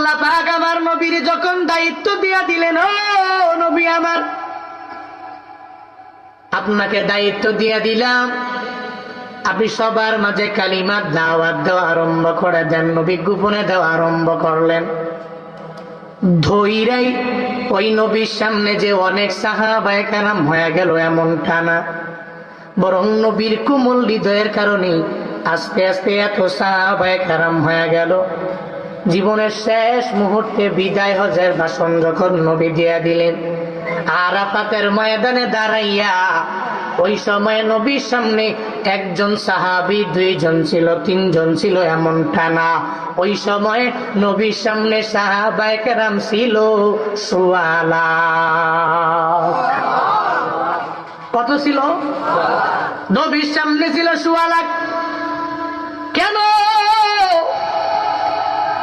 আল্লাহ পাক আমার নবীর যখন দায়িত্ব দিয়া দিলেন, ও নবী আমার, আপনাকে দায়িত্ব দিয়া দিলাম। আপনি সবার মাঝে কালিমার দাওয়াত দেওয়া আরম্ভ করে দেন, নবী গোপনে দেওয়া আরম্ভ করলেন। ধৈরাই ওই নবীর সামনে যে অনেক সাহাবায় কারাম হয়ে গেল এমন টানা বরং নবীর কুমল হৃদয়ের কারণে আস্তে আস্তে এত সাহাবায় কারাম হয়ে গেল। জীবনের শেষ মুহূর্তে বিদায় হজের ভাষণ যখন নবী দিয়া দিলেন, আরাফাতের ময়দানে দাঁড়াইয়া ওই সময় নবীর সামনে একজন সাহাবি, দুইজন ছিল, তিনজন ছিল এমন টানা ওই সময় নবীর সামনে সাহাবায় কেরাম ছিল সুয়ালা। কত ছিল? নবীর সামনে ছিল সুয়ালাক কেন?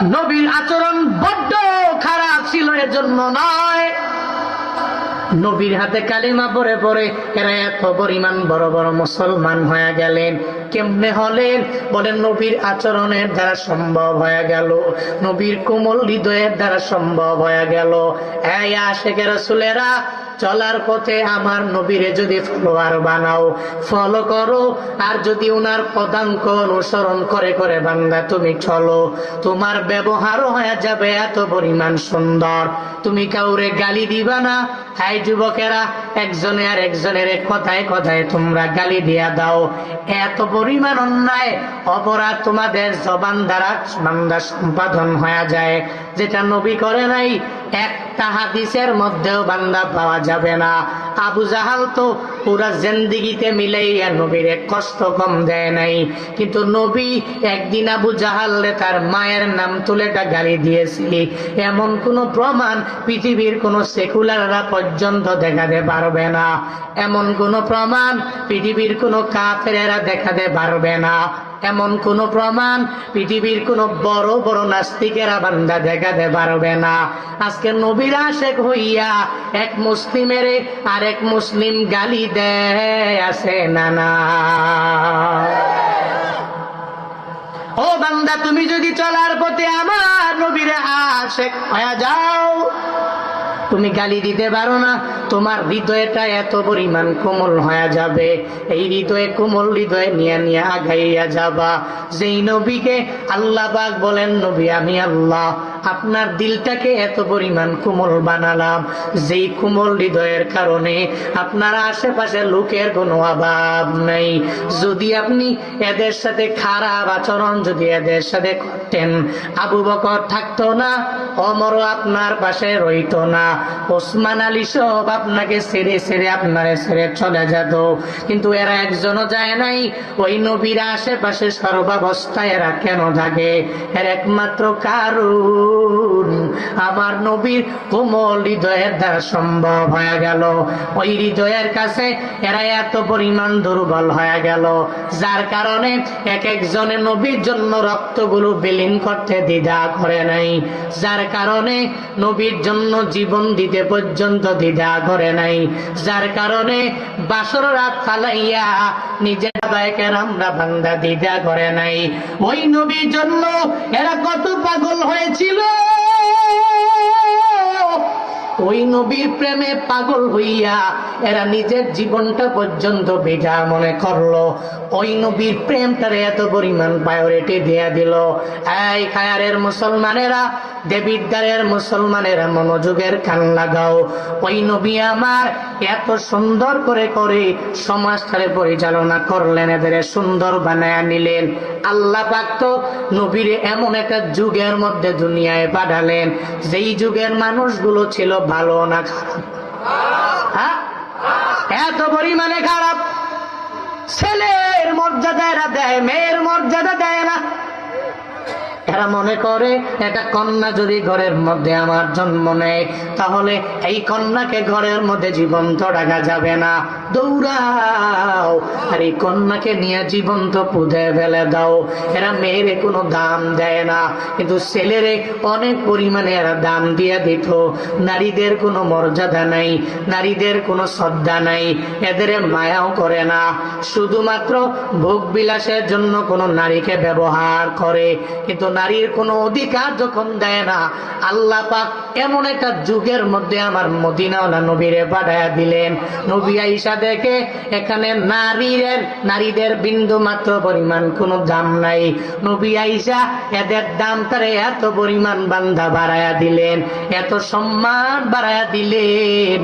নবীর আচরণ বড্ড খারাপ ছিল, এজন্য নয়। নবীর হাতে কালিমা পরে পরে এরা এত পরিমাণ বড় বড় মুসলমান হয়ে গেলেন। কেমনে হলেন? বলেন, নবীর আচরণের দ্বারা সম্ভব হয়ে গেল। নবীর কোমল হৃদয়ের দ্বারা সম্ভব হয়ে গেল। চলার পথে আমার নবীরে যদি ফলোয়ার বানাও ফলো করো। আর যদি উনার পদাঙ্ক অনুসরণ করে করে, বান্দা, তুমি চলো। তোমার ব্যবহারও হয়ে যাবে এত পরিমাণ সুন্দর। তুমি কাউরে গালি দিবা না। হাই যুবকেরা, একজনে আর একজনের কথায় কথায় তোমরা গালি দিয়া দাও। এত পরিমাণ অন্যায় অপরাধ তোমাদের জবান দ্বারা সম্পাদন হয়ে যায়। যেটা নবী করে নাই, একটা হাদিসের মধ্যেও বান্দা পাওয়া যাবে না। আবু জাহাল তো পুরা জিন্দিগিতে মিলাইয়া নবীর কষ্ট কম দেয় নাই। কিন্তু নবী একদিন আবু জাহালে তার মায়ের নাম তুলে গালি দিয়েছিল। এমন কোনো প্রমাণ পৃথিবীর কোন সেকুলাররা পর্যন্ত দেখাতে পারবে না। এমন কোনো প্রমাণ পৃথিবীর কোনো কাফেরেরা দেখাতে পারবে না। এমন কোন প্রমাণ? পৃথিবীর কোন বড় বড় নাস্তিকেরা বান্দা দেখাতে পারবে না। আজকে নবীর শেখ হইয়া এক মুসলিমের আর এক মুসলিম গালি দেয়, আছে না না? ও বান্দা, তুমি যদি চলার পথে আমার নবীর আশেক হয়ে যাও তুমি গালি দিতে পারো না, তোমার হৃদয়টা এত পরিমাণ কোমল হয়ে যাবে। এই হৃদয়ে কোমল হৃদয়ে নিয়ে নিয়ে আগাইয়া যাবা। যেই নবীকে আল্লাহ পাক বলেন, নবী আমি আল্লাহ। আপনার দিলটাকে এত পরিমাণ কোমল বানালাম, যেই কোমল হৃদয়ের কারণে আপনার আশেপাশে লোকের কোনো অভাব নেই। যদি আপনি এদের সাথে খারাপ আচরণ যদি এদের সাথে করতেন, আবু বকর থাকতো না অমরও আপনার পাশে রইতো না। ওসমান আলী সব আপনাকে ছেড়ে ছেড়ে আপনারে ছেড়ে চলে যেত। কিন্তু এরা একজনও যায় নাই, ওই নবীর আশেপাশে সর্বাবস্থায় এরা কেন থাকে এর একমাত্র কারণ মন আমার নবীর কোমল হৃদয়ের দ্বারা সম্ভব হয়ে গেল। ওই হৃদয়ের কাছে এরা এত পরিমাণ দুর্বল হয়ে গেল, যার কারণে এক একজনে নবীর জন্য রক্তগুলো বিলীন করতে দ্বিধা করে নাই, যার কারণে নবীর জন্য জীবন দিতে পর্যন্ত দ্বিধা করে নাই, যার কারণে বাসর রাত ফালাইয়া নিজের আমরা বান্দা দ্বিধা করে নাই। ওই নবীর জন্য এরা কত পাগল হয়েছিল। ওই নবীর প্রেমে পাগল হইয়া এরা নিজের জীবনটা পর্যন্ত বেজা মনে করল। ওই নবীর প্রেমটারে এত পরিমাণ প্রায়োরিটি দিয়া দিল। এই খায়ারের মুসলমানেরা দেবিদ্বারের মুসলমানেরা মনোযোগের কান লাগাও। ওই নবী আমার এত সুন্দর করে করে সমাজটারে পরিচালনা করলেন, এদের সুন্দর বানায়া নিলেন। আল্লাহ পাক তো নবীরে এমন একটা যুগের মধ্যে দুনিয়ায় পাঠালেন, যেই যুগের মানুষগুলো ছিল ভালো না খারাপ? হ্যাঁ? এত পরিমাণে খারাপ। ছেলের মর্যাদা এরা দেয়, মেয়ের মর্যাদা দেয় না। এরা মনে করে এটা কন্যা যদি ঘরের মধ্যে আমার জন্ম নেয়, তাহলে এই কন্যাকে ঘরের মধ্যে জীবন্ত রাখা যাবে না। দৌড়াও। আর এই কন্যাকে নিয়ে জীবন্ত পুঁতে ফেলে দাও। এরা মেয়েরে কোনো দাম দেয় না, কিন্তু ছেলেরে অনেক পরিমাণে এরা দাম দিয়ে দিত। নারীদের কোনো মর্যাদা নাই, নারীদের কোনো শ্রদ্ধা নাই, এদের মায়াও করে না। শুধুমাত্র ভোগ বিলাসের জন্য কোনো নারীকে ব্যবহার করে, কিন্তু নারীর কোনো অধিকার যখন দেয় না, আল্লাহ পাক এমন একটা যুগের মধ্যে আমার মদিনাওয়ালা নবীরে পাঠায়া দিলেন। নবী আইসা দেখে এখানে নারীদের নারীদের বিন্দু মাত্র পরিমাণ কোনো দাম নাই। নবী আইসা এদের দাম তারে এত পরিমাণ বান্ধা বাড়ায়া দিলেন, এত সম্মান বাড়ায়া দিলেন।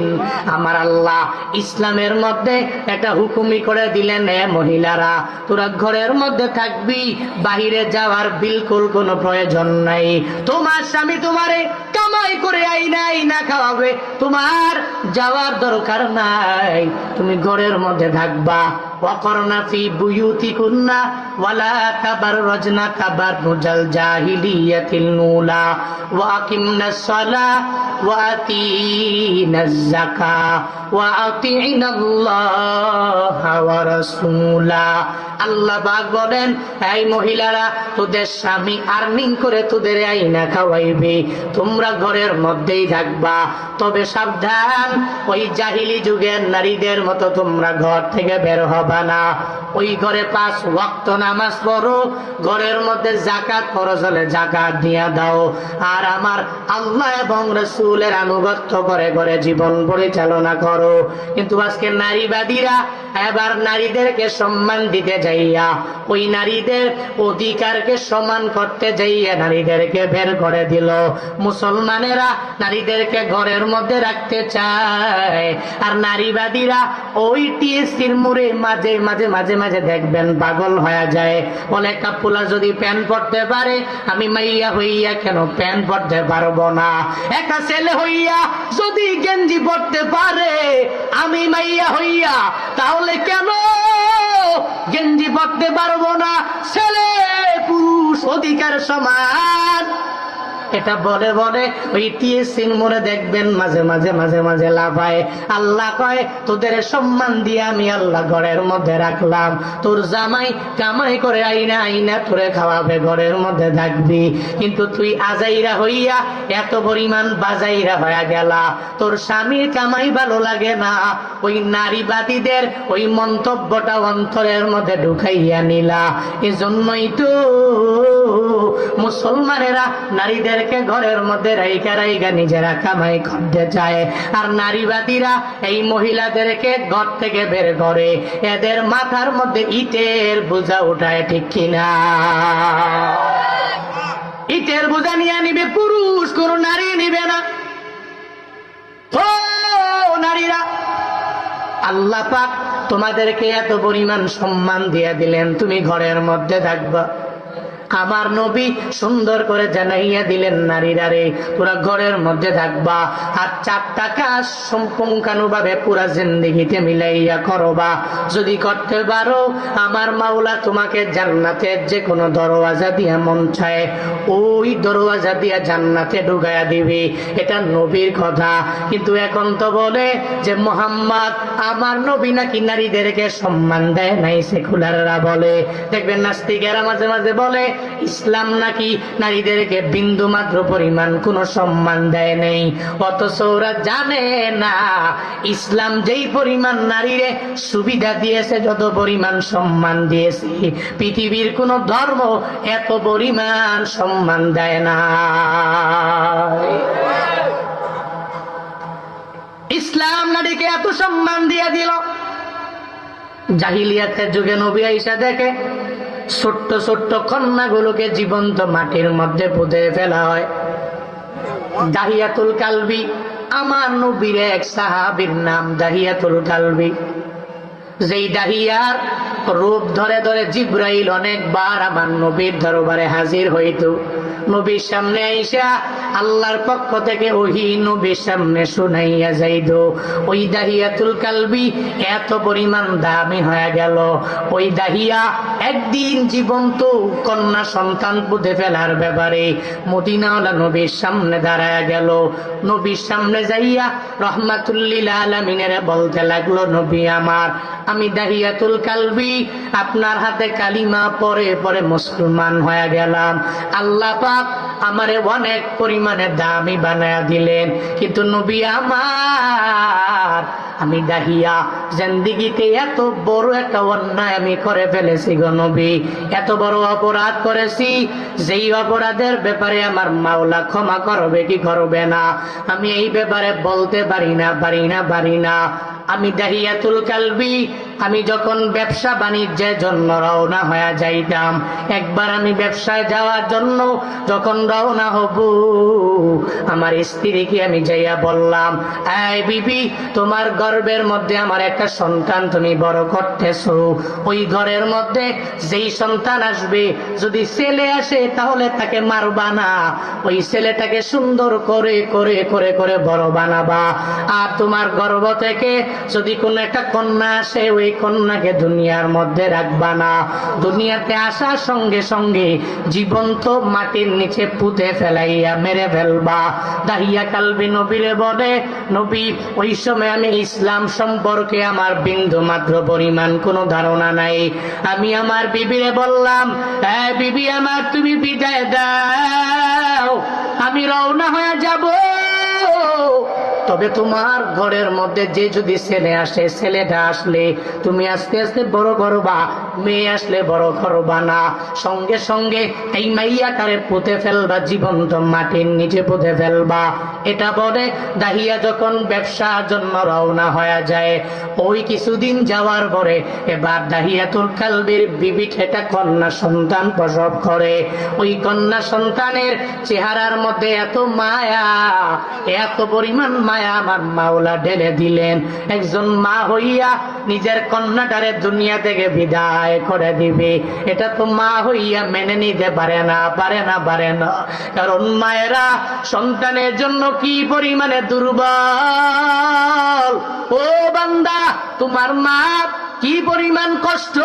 আমার আল্লাহ ইসলামের মধ্যে একটা হুকুমি করে দিলেন, এ মহিলারা, তোরা ঘরের মধ্যে থাকবি, বাহিরে যাওয়ার বিলকুল কোনো প্রয়োজন নাই। তোমার স্বামী তোমারে কামাই করে আই নাই, না খাওয়াবে। তোমার যাওয়ার দরকার নাই। তুমি ঘরের মধ্যে থাকবা। وقرن في بيوتكن ولا تبرجن تبرج الجاهلية الأولى وأقمنا الصلاة وآتينا الزكاة وأطيعنا الله ورسوله আল্লাহ বাগ বলেন এই মহিলারা তোদের স্বামী আর্নিং করে তোদের আইনা খাওয়াইবে তোমরা ঘরের মধ্যেই থাকবা তবে সাবধান ওই জাহিলি যুগের নারীদের মতো তোমরা ঘর থেকে বের হবা না। ওই ঘরে পাঁচ ওয়াক্ত নামাজ পড়ো, ঘরের মধ্যে জাকাত খরচ হলে জাকাত দিয়া দাও। আর আমার আল্লাহ এবং রসুলের আনুগত্য করে করে জীবন পরিচালনা করো। কিন্তু আজকে নারীবাদীরা এবার নারীদেরকে সম্মান দিতে যাইয়া, ওই নারীদের অধিকারকে সমান করতে যাইয়া নারীদেরকে বের করে দিল। মুসলমানেরা নারীদেরকে ঘরের মধ্যে রাখতে চায়। আর নারীবাদীরা ওই টিএসসির মুড়ে মাঝে মাঝে মাঝে মাঝে দেখবেন পাগল হয়ে যায়। বলে কাপুলা যদি প্যান্ট পরতে পারে, আমি মাইয়া হইয়া কেন প্যান্ট পরতে পারব না? একা ছেলে হইয়া যদি গেঞ্জি পড়তে পারে, আমি মাইয়া হইয়া, তাহলে কেন গেঞ্জি পড়তে পারব না? ছেলে পুরুষ অধিকার সমান। এটা বলে বলে ওই টিএসিন মোড়ে দেখবেন মাঝে মাঝে মাঝে মাঝে লাফায়। আল্লাহ কয়, তোদের সম্মান দিয়ে আমি আল্লাহ ঘরের মধ্যে রাখলাম। তোর জামাই কামাই করে আইনা আইনা তোরে খাওয়াবে ঘরের মধ্যে থাকবি। কিন্তু তুই আজাইরা হইয়া এত পরিমাণ বাজাইরা হয়ে গেলা। তোর স্বামীর কামাই ভালো লাগে না। ওই নারীবাদীদের ওই মন্তব্যটা অন্তরের মধ্যে ঢুকাইয়া নিলা। এজন্যই তো মুসলমানেরা নারীদেরকে ঘরের মধ্যে রাইকা রাইকা নিজেরা কামাই করতে চায়। আর নারীবাদীরা এই মহিলাদেরকে ঘর থেকে বের করে। এদের মাথার মধ্যে ইটের বোঝা উঠায় ঠিক কিনা। ইটের বোঝা নিয়ে নিবে পুরুষ, কোন নারী নিবে না। নারীরা! তোমাদেরকে এত পরিমাণ সম্মান দিয়ে দিলেন, তুমি ঘরের মধ্যে থাকবা। আমার নবী সুন্দর করে জানাইয়া দিলেন, নারীরা রে, তোরা ঘরের মধ্যে থাকবা, আর চারটা কাজ সম্পূর্ণানুভাবে পুরা জিন্দিগিতে মিলাইয়া করবা। যদি করতে পারো, আমার মাওলা তোমাকে জান্নাতের যে কোনো দরওয়াজা দিয়া মন চায়। ওই দরওয়াজা দিয়া জান্নাতে ঢুকাইয়া দিবি। এটা নবীর কথা। কিন্তু এখন তো বলে যে, মোহাম্মদ, আমার নবী নাকি নারীদেরকে সম্মান দেয় নাই সেকুলাররা বলে। দেখবেন নাস্তিকেরা মাঝে মাঝে বলে ইসলাম নাকি নারীদেরকে বিন্দু মাত্র পরিমাণ কোনো সম্মান দেয় নেই। অথচ ওরা জানে না, ইসলাম যেই পরিমাণ নারীরে সুবিধা দিয়েছে, যত পরিমাণ সম্মান দিয়েছে, পৃথিবীর কোন ধর্ম এত পরিমাণ সম্মান দেয় না। ইসলাম নারীকে এত সম্মান দিয়ে দিল। জাহিলিয়াতের যুগে নবী আইসা দেখে ছোট্ট ছোট্ট কন্যাগুলোকে জীবন্ত মাটির মধ্যে পুঁতে ফেলা হয়। দাহিয়াতুল কালবি, আমার নবীর এক সাহাবীর নাম দাহিয়াতুল কালবি। যেই দাহিয়ার রূপ ধরে ধরে জিব্রাইল অনেকবার আমার নবীর দরবারে হাজির হইত। নবীর সামনে আইসা আল্লাহর পক্ষ থেকে ওহি নবীর সামনে শুনাইয়া যাইদ ওই দাহিয়াতুল কালবি এত পরিমাণ দামি হয়ে গেল। ওই দাহিয়া একদিন জীবন্ত কন্যা সন্তান পুঁতে ফেলার ব্যাপারে মদিনাওয়ালা নবীর সামনে দাঁড়ায় গেল। নবীর সামনে যাইয়া রহমাতুল্লিল আলমিনের বলতে লাগল, নবী আমার, আমি দাহিয়াতুল কালবি আপনার হাতে কালিমা পরে পরে মুসলমান হয়ে গেলাম। আল্লাহ পাক আমারে অনেক পরিমাণে দামি বানায়া দিলেন। কিন্তু নবী আমার, আমি দাহিয়া, জিন্দিগিতে এত বড় একটা অন্যায় আমি করে ফেলেছি গো নবী। এত বড় অপরাধ করেছি, যেই অপরাধের ব্যাপারে আমার মাওলা ক্ষমা করবে কি করবে না? আমি এই ব্যাপারে বলতে পারি না পারি না পারি না। আমি দাহিয়াতুল কালবি আমি যখন ব্যবসা বাণিজ্যের জন্য রওনা হয়ে যাইতাম, একবার আমি ব্যবসায় যাওয়ার জন্য যখন রওনা হব, আমার স্ত্রীকে আমি যাইয়া বললাম, এই বিবি, তোমার গর্বের মধ্যে আমার একটা সন্তান তুমি বড় করতেছো। ওই ঘরের মধ্যে যেই সন্তান আসবে, যদি ছেলে আসে তাহলে তাকে মারবা না। ওই ছেলেটাকে সুন্দর করে করে করে করে বড় বানাবা। আর তোমার গর্ভ থেকে যদি কোনো একটা কন্যা আসে, ওই কন্যাকে দুনিয়ার মধ্যে রাখবা না। দুনিয়াতে আসার সঙ্গে সঙ্গে জীবন্ত মাটির নিচে পুঁতে ফেলাইয়া মেরে ফেলবা। দাহিয়া কালবি নবীরে বলে নবী, ওই সময় আমি ইসলাম সম্পর্কে আমার বিন্দু মাত্র পরিমাণ কোনো ধারণা নাই। আমি আমার বিবিরে বললাম হ্যাঁ বিবি আমার, তুমি বিদায় দাও। আমি রওনা হয়ে যাব। তবে তোমার ঘরের মধ্যে যে যদি ছেলে আসে, ছেলেটা আসলে তুমি আস্তে আস্তে বড় করবা, মেয়ে আসলে বড় করবা না। সঙ্গে সঙ্গে এই মাইয়াটারে পুঁতে ফেলবা, জীবন্ত মাটির নিচে পুঁতে ফেলবা। এটা বলে দাহিয়া যখন ব্যবসা জন্য রওনা হয়ে যায়, ওই কিছুদিন যাওয়ার পরে এবার দাহিয়াতুল কালবির বিবি ঠেটা কন্যা সন্তান প্রসব করে। ওই কন্যা সন্তানের চেহারার মধ্যে এত মায়া, এত পরিমাণ মায়া আমার মাওলা ঢেলে দিলেন। একজন মা হইয়া নিজের কন্যাটারে দুনিয়া থেকে বিদায় করে দিবে। এটা তো মা হইয়া মেনে নিতে পারে না পারে না পারে না। কারণ মায়েরা সন্তানের জন্য কি পরিমাণে দুর্বল? ও বান্দা, তোমার মা কি পরিমাণ কষ্ট?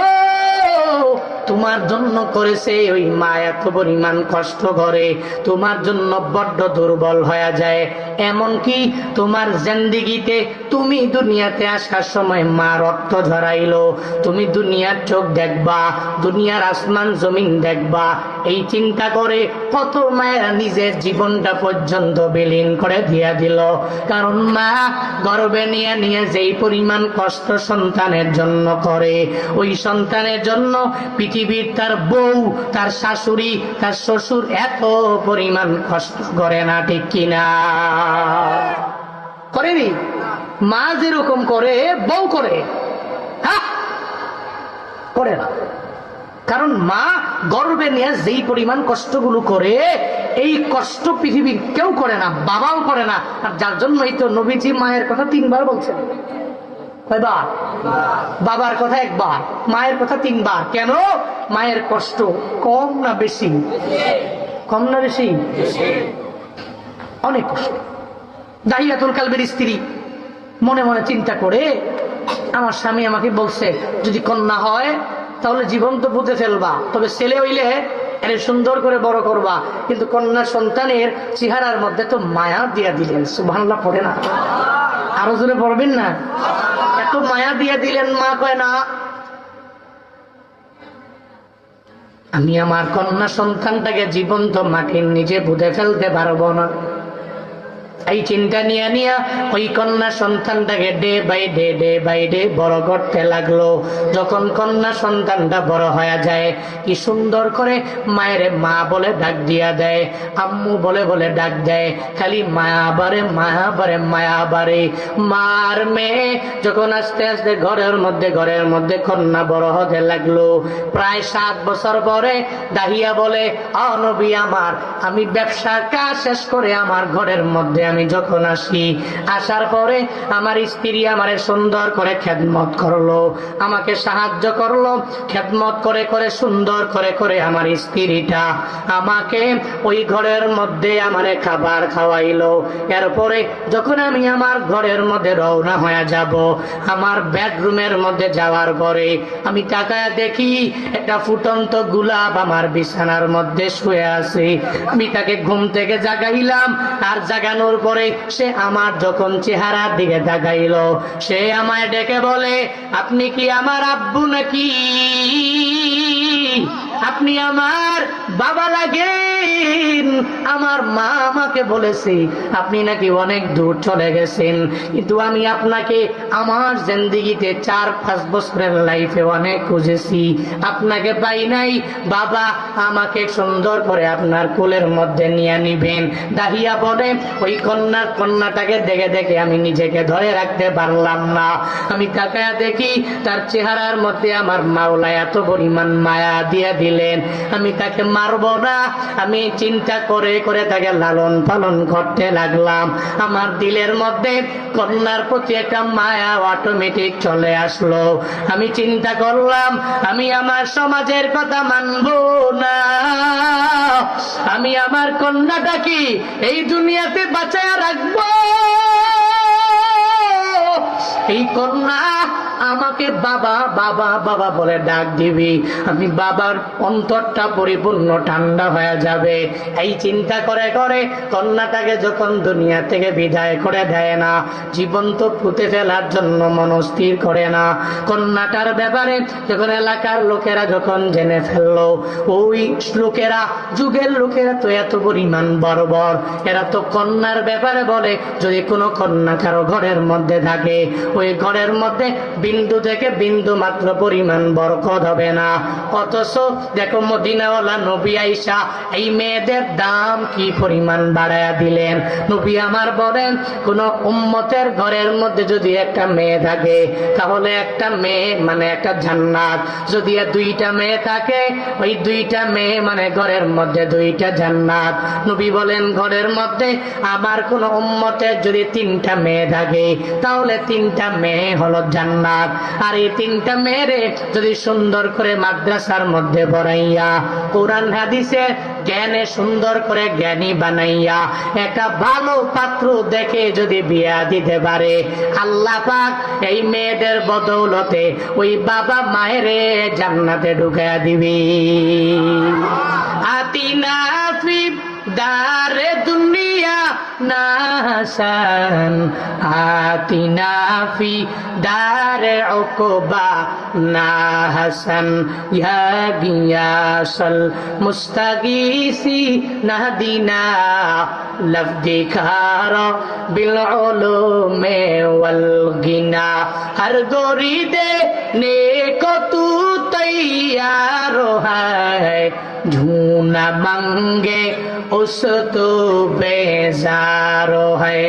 তোমার জন্য করেছে ওই মা এত পরিমাণ কষ্ট করে। তোমার জন্য বড্ড দুর্বল হয়ে যায়। এমনকি তোমার জিন্দিগিতে তুমি দুনিয়াতে আসার সময় মা রক্ত ঝরাইলো। তুমি দুনিয়ার চোখ দেখবা, দুনিয়ার আসমান জমিন দেখবা। এই চিন্তা করে কত মায়েরা নিজের জীবনটা পর্যন্ত বিলীন করে দিয়া দিল। কারণ মা গর্বে নিয়ে নিয়ে যেই পরিমাণ কষ্ট সন্তানের জন্য করে, ওই সন্তানের জন্য পৃথিবীর তার বউ, তার শাশুড়ি, তার শ্বশুর এত পরিমাণ কষ্ট করে না, ঠিক কিনা? করেনি? মা যেরকম করে, বউ করে। করে না। কারণ মা গর্বে নিয়ে যেই পরিমাণ কষ্টগুলো করে, এই কষ্ট পৃথিবীর কেউ করে না, বাবাও করে না। আর যার জন্যই তো নবীজি মায়ের কথা তিনবার বলছেন। কয়বার? বাবার কথা একবার, মায়ের কথা তিনবার। কেন? মায়ের কষ্ট কম না বেশি? কম না বেশি? অনেক কষ্ট। দাহিয়াতুল কালবের স্ত্রী মনে মনে চিন্তা করে, আমার স্বামী আমাকে বলছে, যদি কন্যা হয়, তাহলে জীবন তো পুঁতে ফেলবা। তবে ছেলে হইলে এর সুন্দর করে বড় করবা। কিন্তু কন্যা সন্তানের চেহারার মধ্যে তো মায়া দিয়া দিলেন। সুভান্লা পড়ে না। আরও জোরে পড়বেন না? এত মায়া দিয়ে দিলেন, মা কয়, না। আমি আমার কন্যা সন্তানটাকে জীবন্ত মাটির নিজে বুঝে ফেলতে পারব না। এই চিন্তা নিয়ে নিয়ে ওই কন্যা সন্তানটাকে day by day day by day বড় করতে লাগল। যখন কন্যা সন্তানটা বড় হয়ে যায়, কি সুন্দর করে মায়ের মা বলে ডাক দিয়া দেয়, আম্মু বলে বলে ডাক দেয়, খালি মায়া বারে মায়া বারে মায়া বারে। মার মেয়ে যখন আস্তে আস্তে ঘরের মধ্যে ঘরের মধ্যে কন্যা বড় হতে লাগল। প্রায় সাত বছর পরে দাহিয়া বলে অনবী আমার, আমি ব্যবসার কাজ শেষ করে আমার ঘরের মধ্যে আমি যখন আসি, আসার পরে আমার স্ত্রী আমারে সুন্দর করে খেদমত করল, আমাকে সাহায্য করল, খেদমত করে করে, সুন্দর করে করে আমার স্ত্রীটা আমাকে ওই ঘরের মধ্যে আমারে খাবার খাওয়াইলো। এরপরে যখন আমি আমার ঘরের মধ্যে রওনা হয়ে যাব, আমার বেডরুমের মধ্যে যাওয়ার পরে আমি তাকায় দেখি একটা ফুটন্ত গুলাব আমার বিছানার মধ্যে শুয়ে আছে। আমি তাকে ঘুম থেকে জাগাইলাম, আর জাগানোর পরে সে আমার যখন চেহারার দিকে তাকাইল, সে আমায় ডেকে বলে, আপনি কি আমার আব্বু নাকি? আপনি আমার বাবা লাগেন। আমার মা আমাকে বলেছে, আপনি নাকি অনেক দূর চলে গেছেন। কিন্তু আমি আপনাকে আমার জিন্দিগিতে চার, পাঁচ বছরের লাইফে অনেক খুঁজেছি। আপনাকে পাই নাই। বাবা আমাকে সুন্দর করে আপনার কোলের মধ্যে নিয়ে নিবেন। দাহিয়া বলে, ওই কন্যার কন্যাটাকে দেখে দেখে আমি নিজেকে ধরে রাখতে পারলাম না। আমি তাকায়া দেখি, তার চেহারার মধ্যে আমার মাওলা এত পরিমাণ মায়া দিয়ে দিলেন, আমি তাকে মারব না। আমি চিন্তা করে করে তাকে লালন পালন করতে লাগলাম। আমার দিলের মধ্যে কন্যার প্রতি একটা মায়া অটোমেটিক চলে আসলো। আমি চিন্তা করলাম, আমি আমার সমাজের কথা মানব না। আমি আমার কন্যাটাকে এই দুনিয়াতে বাঁচায় রাখব। এই কন্যা আমাকে বাবা বাবা বাবা বলে ডাক দিবি। আমি বাবার অন্তরটা পরিপূর্ণ ঠান্ডা হয়ে যাবে। এই চিন্তা করে করে কন্যাটাকে যখন দুনিয়া থেকে বিদায় করে দেয় না, জীবন তো পুঁতে ফেলার জন্য মনস্থির করে না। কন্যাটার ব্যাপারে যখন এলাকার লোকেরা যখন জেনে ফেলল, ওই লোকেরা, যুগের লোকেরা তো এত পরিমাণ বর্বর। এরা তো কন্যার ব্যাপারে বলে, যদি কোনো কন্যা কারও ঘরের মধ্যে থাকে, ওই ঘরের মধ্যে বিন্দু থেকে বিন্দু মাত্র পরিমাণ বরকত হবে না। অথচ দেখো মদিনাওয়ালা নবী আইসা এই মেয়েদের দাম কি পরিমাণ বাড়ায়া দিলেন? নবী আমার বলেন, কোন উম্মতের ঘরের মধ্যে যদি একটা মেয়ে থাকে, তাহলে একটা মেয়ে মানে একটা জান্নাত। যদি দুইটা মেয়ে থাকে, ওই দুইটা মেয়ে মানে ঘরের মধ্যে দুইটা জান্নাত। নবী বলেন, ঘরের মধ্যে আমার কোন উম্মতের যদি তিনটা মেয়ে থাকে, তাহলে তিনটা মেয়ে হলো জান্নাত। আর এই তিনটা মেয়েরে যদি সুন্দর করে মাদ্রাসার মধ্যে পড়াইয়া, কোরআন, হাদিসে জ্ঞানে সুন্দর করে জ্ঞানী বানাইয়া, একটা ভালো পাত্র দেখে যদি বিয়া দিতে পারে, আল্লাহ পাক এই মেয়েদের বদৌলতে ওই বাবা মায়েরে জান্নাতে ঢুকাইয়া দিবি। আতিনা দারে নাসান আতিনা ফি দারে উকবা নাহাসান ইয়া গিয়াসাল মুস্তাগিসি নাহদিনা লফদি খারা বিল উলুমে ওয়াল গিনা হর গোরি দে নেকো তু তৈয়ার है झूना मंगे उस तो बेजारो है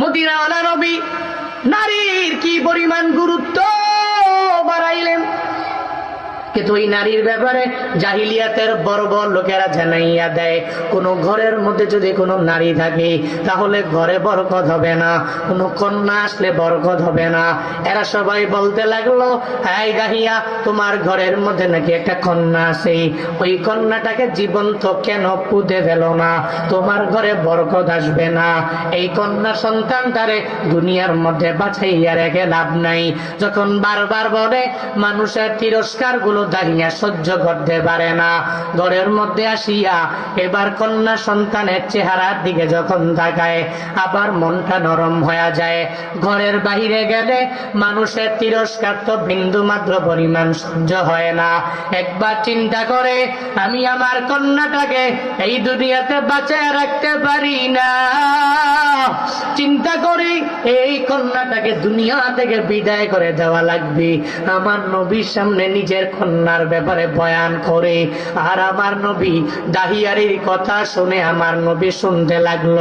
মদিনাওয়ালা নবী নারীর কি পরিমাণ গুরুত্ব কিন্তু ওই নারীর ব্যাপারে জাহিলিয়াতের বড় বড় লোকেরা জানাইয়া দেয় ঘরের মধ্যে যদি নারী থাকে, তাহলে ঘরে বরকত হবে না, কোনো কন্যা আসলে বরকত হবে না। এরা সবাই বলতে লাগল হ্যাঁ তোমার ঘরের মধ্যে নাকি একটা কন্যা আছে। ওই কন্যাটাকে জীবন্ত কেন পুঁতে ফেল না? তোমার ঘরে বরকত আসবে না। এই কন্যা সন্তানটারে দুনিয়ার মধ্যে বাছাইয়া রেখে লাভ নাই। যখন বারবার বলে, মানুষের তিরস্কারগুলো দাঁড়িয়ে সহ্য করতে পারে না। ঘরের মধ্যে আসিয়া এবার কন্যা সন্তানের চেহারার দিকে যখন তাকায়, আবার মনটা নরম হয়ে যায়। ঘরের বাহিরে গেলে মানুষের তিরস্কার তো বিন্দু মাত্র পরিমাণ সহ্য হয় না। একবার চিন্তা করে, আমি আমার কন্যাটাকে এই দুনিয়াতে বাঁচায় রাখতে পারি না। চিন্তা করি এই কন্যাটাকে দুনিয়া থেকে বিদায় করে দেওয়া লাগবে। আমার নবীর সামনে নিজের কন্যার ব্যাপারে বয়ান করে। আর আমার নবী দাহিয়ারির কথা শুনে আমার নবী শুনতে লাগল।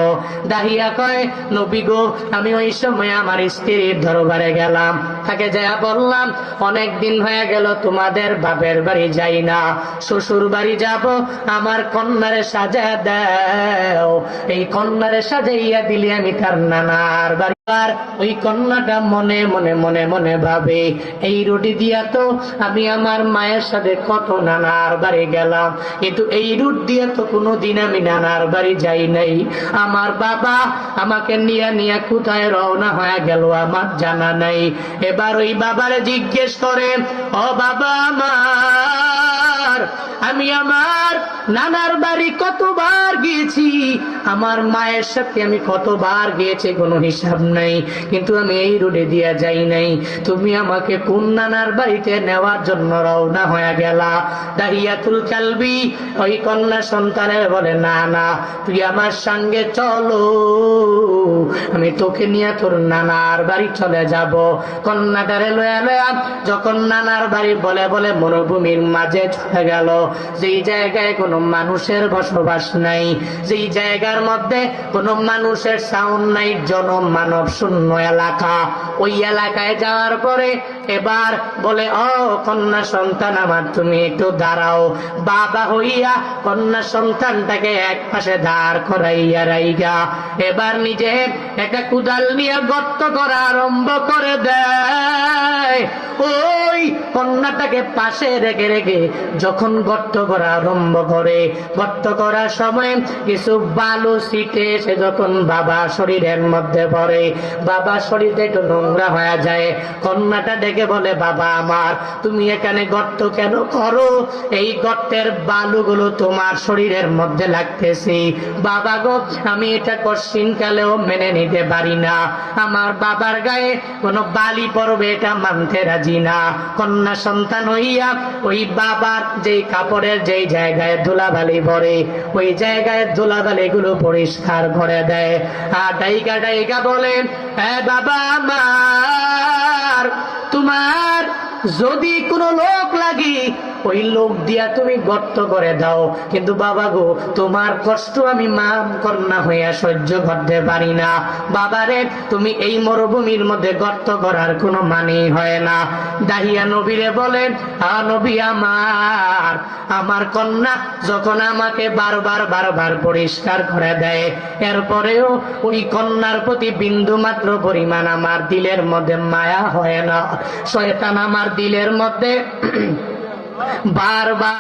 দাহিয়া কয়, নবী গো, আমি ওই সময় আমার স্ত্রীর দরবারে গেলাম। তাকে যা বললাম, অনেক দিন হয়ে গেল, তোমাদের বাপের বাড়ি যাই না। শ্বশুর বাড়ি যাব, আমার কন্যারে সাজা দাও। এই কন্যারে সাজাইয়া দিলে আমি তার নানার বাড়ি আর ওই কন্যাটা মনে মনে মনে মনে ভাবে, এই রুটি দিয়া তো আমি আমার মায়ের সাথে কত নানার বাড়ি গেলাম। কিন্তু এই রুট দিয়া তো কোনোদিন আমি নানার বাড়ি যাই নাই। আমার বাবা আমাকে নিয়ে নিয়ে কোথায় রওনা হয়ে গেল আমার জানা নাই। এবার ওই বাবারে জিজ্ঞেস করে, ও বাবা আমার আমি আমার নানার বাড়ি কতবার গিয়েছি, আমার মায়ের সাথে আমি কতবার গিয়েছি, কোনো হিসাব নাই। কিন্তু আমি এই রোডে দিয়া যাই নাই। তুমি আমাকে কোন নানার বাড়িতে নেওয়ার জন্য রওনা হয়ে গেলা? দাহিয়াতুল কালবি, ওই কন্যা সন্তানের বলে, না না, তুই আমার সঙ্গে চলো। আমি তোকে নিয়ে তোর নানার বাড়ি চলে যাব। কন্যাটারে লয়া লয়া যখন নানার বাড়ি বলে বলে মরুভূমির মাঝে চলে গেল। যেই জায়গায় কোনো মানুষের বসবাস নাই, যেই জায়গার মধ্যে কোনো মানুষের সাউন্ড নাই, জনমানব শূন্য এলাকা। ওই এলাকায় যাওয়ার পরে এবার বলে, ও কন্যা সন্তান আমার, তুমি একটু দাঁড়াও। বাবা হইয়া কন্যা সন্তানটাকে এক পাশে দাঁড় করাইয়া রাইগা। এবার নিজে একটা কুদাল নিয়ে গর্ত করা আরম্ভ করে দেয়। ওই কন্যাটাকে পাশে রেখে রেখে যখন গর্ত করা আরম্ভ করে। গর্ত করার সময় কিছু বালু সিটে সে যখন বাবা শরীরের মধ্যে পড়ে, বাবা শরীরটা একটু নোংরা হয়ে যায়। কন্যাটা ডেকে বলে, বাবা আমার, তুমি এখানে গর্ত কেন করো? এই গর্তের বালুগুলো তোমার শরীরের মধ্যে লাগতেছে। বাবা গো, আমি এটা কশিন কালেও মেনে নিতে পারি না। আমার বাবার গায়ে কোনো বালি পড়বে এটা মানতে রাজি না। কন্যা সন্তান হইয়া ওই বাবার যেই কাপড়ের যেই জায়গায় ধুলাবালি পড়ে, ওই জায়গায় ধুলাবালি গুলো পরিষ্কার করে দেয়। আর ডাইকা ডাইকা বলেন হ্যাঁ বাবা আমার, তোমার যদি কোনো লোক লাগি ওই লোক দিয়া তুমি গর্ত করে দাও। কিন্তু বাবা গো, তোমার কষ্ট আমি মা কন্যা হইয়া সহ্য করতে পারি না। বাবারে, তুমি এই মরুভূমির মধ্যে গর্ত করার কোনো মানেই হয় না। দাহিয়া নবীরে বলেন, আ নবী আমার আমার কন্যা যখন আমাকে বারবার বারবার পরিষ্কার করে দেয়, এরপরেও ওই কন্যার প্রতি বিন্দু মাত্র পরিমাণ আমার দিলের মধ্যে মায়া হয় না। শয়তান আমার দিলের মধ্যে বারবার